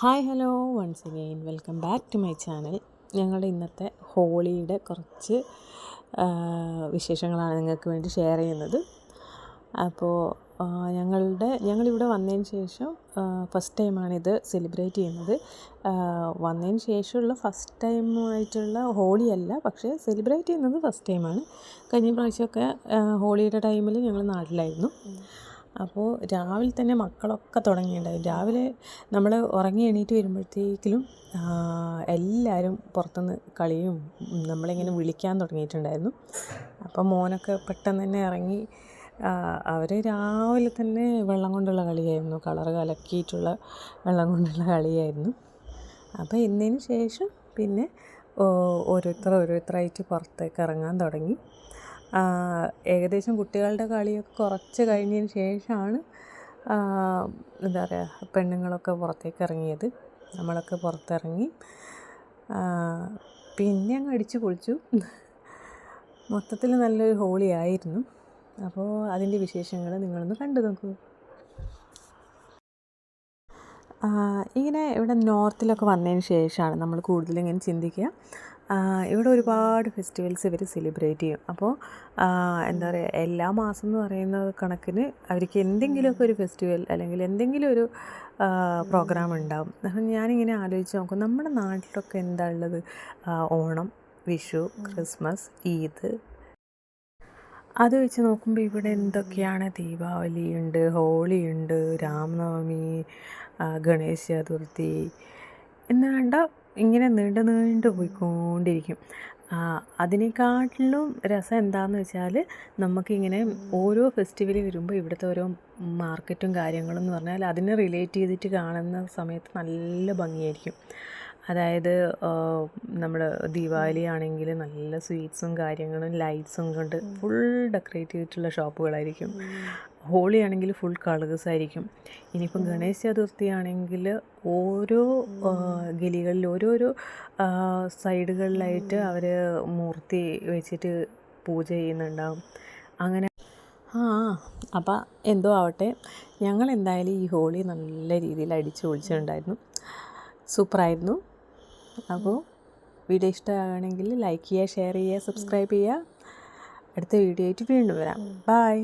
Hi hello once again welcome back to my channel ഞങ്ങളുടെ ഇന്നത്തെ ഹോളിയുടെ കുറച്ച് വിശേഷങ്ങളാണ് നിങ്ങൾക്ക് വേണ്ടി ഷെയർ ചെയ്യുന്നത്. അപ്പോൾ ഞങ്ങളുടെ ഞങ്ങളിവിടെ വന്നതിന് ശേഷം ഫസ്റ്റ് ടൈമാണിത് സെലിബ്രേറ്റ് ചെയ്യുന്നത്. വന്നതിന് ശേഷമുള്ള ഫസ്റ്റ് ടൈമായിട്ടുള്ള ഹോളി അല്ല പക്ഷേ സെലിബ്രേറ്റ് ചെയ്യുന്നത് ഫസ്റ്റ് ടൈമാണ് കഴിഞ്ഞ പ്രാവശ്യമൊക്കെ ഹോളിയുടെ ടൈമിൽ ഞങ്ങൾ നാട്ടിലായിരുന്നു. അപ്പോൾ രാവിലെ തന്നെ മക്കളൊക്കെ തുടങ്ങിയിട്ടുണ്ടായിരുന്നു രാവിലെ നമ്മൾ ഉറങ്ങി എണീറ്റ് വരുമ്പോഴത്തേക്കിലും എല്ലാവരും പുറത്തുനിന്ന് കളിയും നമ്മളിങ്ങനെ വിളിക്കാൻ തുടങ്ങിയിട്ടുണ്ടായിരുന്നു. അപ്പോൾ മോനൊക്കെ പെട്ടെന്ന് തന്നെ ഇറങ്ങി അവർ രാവിലെ തന്നെ വെള്ളം കൊണ്ടുള്ള കളിയായിരുന്നു. കളർ കലക്കിയിട്ടുള്ള വെള്ളം കൊണ്ടുള്ള കളിയായിരുന്നു. അപ്പോൾ ഇന്നതിന് ശേഷം പിന്നെ ഓരോരുത്തർ ഓരോരുത്തരായിട്ട് പുറത്തേക്ക് ഇറങ്ങാൻ തുടങ്ങി. ഏകദേശം കുട്ടികളുടെ കളിയൊക്കെ കുറച്ച് കഴിഞ്ഞതിന് ശേഷമാണ് എന്താ പറയുക പെണ്ണുങ്ങളൊക്കെ പുറത്തേക്ക് ഇറങ്ങിയത്. നമ്മളൊക്കെ പുറത്തിറങ്ങി പിന്നെ അങ്ങ് അടിച്ചു കുളിച്ചു മൊത്തത്തിൽ നല്ലൊരു ഹോളി ആയിരുന്നു. അപ്പോൾ അതിന്റെ വിശേഷങ്ങൾ നിങ്ങളൊന്ന് കണ്ടു നോക്കൂ. ഇങ്ങനെ ഇവിടെ നോർത്തിലൊക്കെ വന്നതിന് ശേഷമാണ് നമ്മൾ കൂടുതലിങ്ങനെ ചിന്തിക്കുക. ഇവിടെ ഒരുപാട് ഫെസ്റ്റിവൽസ് ഇവർ സെലിബ്രേറ്റ് ചെയ്യും. അപ്പോൾ എന്താ പറയുക എല്ലാ മാസം എന്ന് പറയുന്ന കണക്കിന് അവർക്ക് എന്തെങ്കിലുമൊക്കെ ഒരു ഫെസ്റ്റിവൽ അല്ലെങ്കിൽ എന്തെങ്കിലും ഒരു പ്രോഗ്രാം ഉണ്ടാവും. അപ്പം ഞാനിങ്ങനെ ആലോചിച്ച് നോക്കും നമ്മുടെ നാട്ടിലൊക്കെ എന്താ ഉള്ളത്? ഓണം വിഷു ക്രിസ്മസ് ഈദ്. അത് വെച്ച് നോക്കുമ്പോൾ ഇവിടെ എന്തൊക്കെയാണ്? ദീപാവലി ഉണ്ട് ഹോളി ഉണ്ട് രാമനവമി ഗണേശ ചതുർത്ഥി എന്ന് വേണ്ട ഇങ്ങനെ നീണ്ടു നീണ്ടു പോയിക്കൊണ്ടിരിക്കും. അതിനെക്കാട്ടിലും രസം എന്താന്ന് വെച്ചാൽ നമുക്കിങ്ങനെ ഓരോ ഫെസ്റ്റിവൽ വരുമ്പോൾ ഇവിടുത്തെ ഓരോ മാർക്കറ്റും കാര്യങ്ങളും എന്ന് പറഞ്ഞാൽ അതിനെ റിലേറ്റ് ചെയ്തിട്ട് കാണുന്ന സമയത്ത് നല്ല ഭംഗിയായിരിക്കും. അതായത് നമ്മൾ ദീപാവലി ആണെങ്കിൽ നല്ല സ്വീറ്റ്സും കാര്യങ്ങളും ലൈറ്റ്സും കൊണ്ട് ഫുൾ ഡെക്കറേറ്റ് ചെയ്തിട്ടുള്ള ഷോപ്പുകളായിരിക്കും. ഹോളി ആണെങ്കിൽ ഫുൾ കളേഴ്സ് ആയിരിക്കും. ഇനിയിപ്പം ഗണേശ ചതുർത്ഥി ആണെങ്കിൽ ഓരോ ഗലികളിൽ ഓരോരോ സൈഡുകളിലായിട്ട് അവർ മൂർത്തി വെച്ചിട്ട് പൂജ ചെയ്യുന്നുണ്ടാവും. അങ്ങനെ ആ അപ്പം എന്തോ ആവട്ടെ. ഞങ്ങൾ എന്തായാലും ഈ ഹോളി നല്ല രീതിയിൽ അടിച്ചു പൊളിച്ചിട്ടുണ്ടായിരുന്നു സൂപ്പറായിരുന്നു. അപ്പോൾ വീഡിയോ ഇഷ്ടമാണെങ്കിൽ ലൈക്ക് ചെയ്യുക ഷെയർ ചെയ്യുക സബ്സ്ക്രൈബ് ചെയ്യുക. അടുത്ത വീഡിയോ ആയിട്ട് വീണ്ടും വരാം. ബൈ